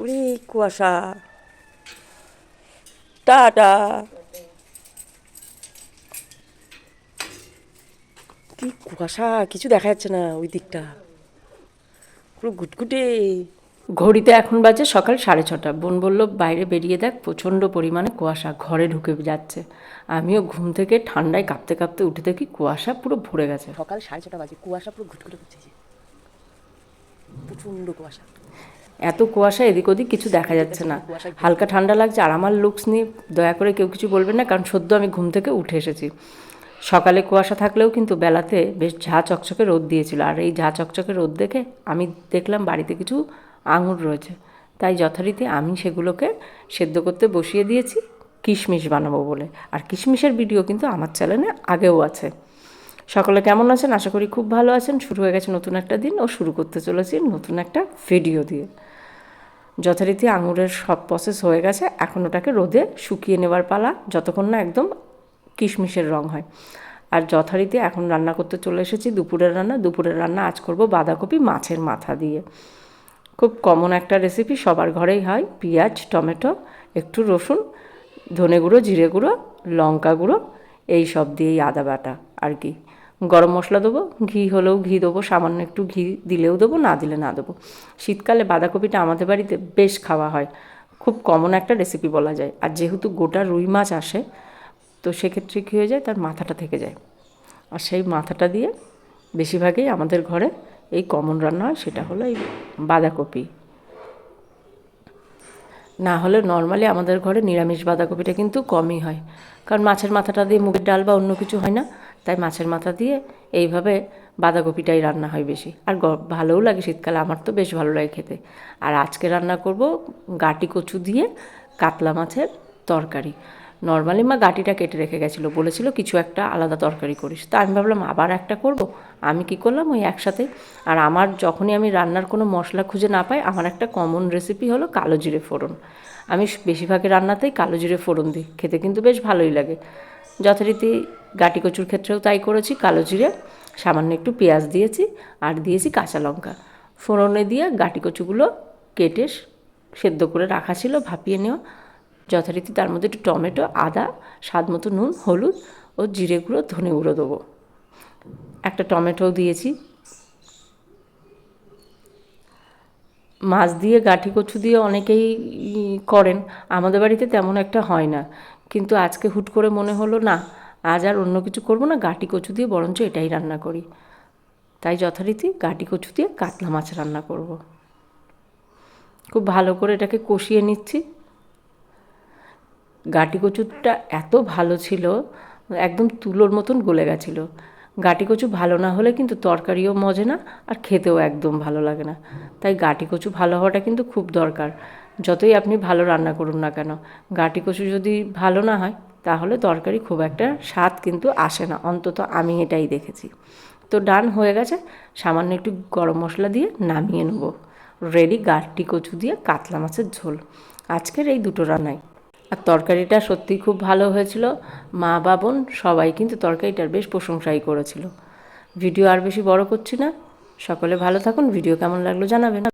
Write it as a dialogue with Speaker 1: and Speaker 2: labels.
Speaker 1: উরি কুয়াশা টাটা কি কুয়াশা কিছু দেখা যাচ্ছে না ওই দিকটা পুরো গুটগুটে
Speaker 2: ঘড়িতে এখন বাজে সকাল সাড়ে ছটা। বোন বলল বাইরে বেরিয়ে দেখ প্রচণ্ড পরিমাণে কুয়াশা। ঘরে ঢুকে যাচ্ছে। আমিও ঘুম থেকে ঠান্ডায় কাঁপতে কাঁপতে উঠে দেখি কুয়াশা পুরো ভরে গেছে।
Speaker 1: সকাল সাড়ে ছটা বাজে কুয়াশা পুরো ঘুটঘুটে করছে প্রচণ্ড কুয়াশা।
Speaker 2: এত কুয়াশা, এদিক ওদিক কিছু দেখা যাচ্ছে না। হালকা ঠান্ডা লাগছে, আর আমার লুকস নিয়ে দয়া করে কেউ কিছু বলবেন না, কারণ সদ্য আমি ঘুম থেকে উঠে এসেছি। সকালে কুয়াশা থাকলেও কিন্তু বেলাতে বেশ ঝা চকচকে রোদ দিয়েছিল, আর এই ঝা চকচকে রোদ দেখে আমি দেখলাম বাড়িতে কিছু আঙুর রয়েছে। তাই যথারীতি আমি সেগুলোকে সেদ্ধ করতে বসিয়ে দিয়েছি, কিশমিশ বানাবো বলে। আর কিশমিশের ভিডিও কিন্তু আমার চ্যানেলে আগেও আছে। সকলে কেমন আছেন? আশা করি খুব ভালো আছেন। শুরু হয়ে গেছে নতুন একটা দিন ও শুরু করতে চলেছি নতুন একটা ভিডিও দিয়ে। যথারীতি আঙুরের সব প্রসেস হয়ে গেছে। এখন ওটাকে রোদে শুকিয়ে নেবার পালা, যতক্ষণ না একদম কিশমিশের রং হয়। আর যথারীতি এখন রান্না করতে চলে এসেছি দুপুরের রান্না। দুপুরের রান্না আজ করব বাঁধাকপি মাছের মাথা দিয়ে। খুব কমন একটা রেসিপি সবার ঘরেই হয়। পেঁয়াজ, টমেটো, একটু রসুন, ধনে গুঁড়ো, জিরে গুঁড়ো, লঙ্কা গুঁড়ো, এই সব দিয়েই আদা বাটা। আর কি? গরম মশলা দেবো, ঘি হলেও ঘি দেবো, সামান্য একটু ঘি দিলেও দেবো, না দিলে না দেবো। শীতকালে বাঁধাকপিটা আমাদের বাড়িতে বেশ খাওয়া হয়। খুব কমন একটা রেসিপি বলা যায়। আর যেহেতু গোটা রুই মাছ আসে, তো সেক্ষেত্রে কী হয়ে যায়? তার মাথাটা থেকে যায়। আর সেই মাথাটা দিয়ে বেশিরভাগই আমাদের ঘরে এই কমন রান্না হয়, সেটা হলো এই বাঁধাকপি। না হলে নর্মালি আমাদের ঘরে নিরামিষ বাঁধাকপিটা কিন্তু কমই হয়। কারণ মাছের মাথাটা দিয়ে মুগের ডাল বা অন্য কিছু হয় না। তাই মাছের মাথা দিয়ে এইভাবে বাঁধাকপিটাই রান্না হয় বেশি। আর ভালোও লাগে শীতকালে, আমার তো বেশ ভালো লাগে খেতে। আর আজকে রান্না করব গাটি কচু দিয়ে কাতলা মাছের তরকারি। নর্মালি মা গাটিটা কেটে রেখে গেছিল, বলেছিল কিছু একটা আলাদা তরকারি করিস। তা আমি ভাবলাম, আবার একটা করব? আমি কি করলাম? ওই একসাথে। আর আমার যখনই আমি রান্নার কোনো মশলা খুঁজে না পাই, আমার একটা কমন রেসিপি হলো কালো জিরে ফোড়ন। আমি বেশিরভাগের রান্নাতেই কালো জিরে ফোড়ন দিই, খেতে কিন্তু বেশ ভালোই লাগে। যথারীতি গাটি কচুর ক্ষেত্রেও তাই করেছি, কালো জিরে, সামান্য একটু পেঁয়াজ দিয়েছি আর দিয়েছি কাঁচা লঙ্কা। ফোড়নে দিয়ে গাটি কচুগুলো কেটে সেদ্ধ করে রাখা ছিল, ভাপিয়ে নেওয়া। যথারীতি তার মধ্যে একটু টমেটো, আদা, স্বাদ মতো নুন, হলুদ ও জিরে গুঁড়ো ধনে গুঁড়ো দেবো। একটা টমেটোও দিয়েছি। মাছ দিয়ে গাঠি কচু দিয়ে অনেকেই করেন। আমাদের বাড়িতে তেমন একটা হয় না। কিন্তু আজকে হুট করে মনে হলো, না আজ আর অন্য কিছু করব না, গাটি কচু দিয়ে বরঞ্চ এটাই রান্না করি। তাই যথারীতি গাটি কচু দিয়ে কাতলা মাছ রান্না করব। খুব ভালো করে এটাকে কষিয়ে নিচ্ছি। গাটি কচুটা এত ভালো ছিল, একদম তুলোর মতন গলে গেছিল। গাটি কচু ভালো না হলে কিন্তু তরকারিও মজে না আর খেতেও একদম ভালো লাগে না। তাই গাটি কচু ভালো হওয়াটা কিন্তু খুব দরকার। যতই আপনি ভালো রান্না করুন না কেন, গাটি কচু যদি ভালো না হয়, তাহলে তরকারি খুব একটা স্বাদ কিন্তু আসে না। অন্তত আমি এটাই দেখেছি। তো ডান হয়ে গেছে, সামান্য একটু গরম মশলা দিয়ে নামিয়ে নেব। রেডি গাটি কচু দিয়ে কাতলা মাছের ঝোল। আজকের এই দুটো রান্নাই। আর তরকারিটা সত্যিই খুব ভালো হয়েছিল। মা বাবন সবাই কিন্তু তরকারিটার বেশ প্রশংসাই করেছিল। ভিডিও আর বেশি বড় করছি না। সকলে ভালো থাকুন। ভিডিও কেমন লাগল জানাবেন।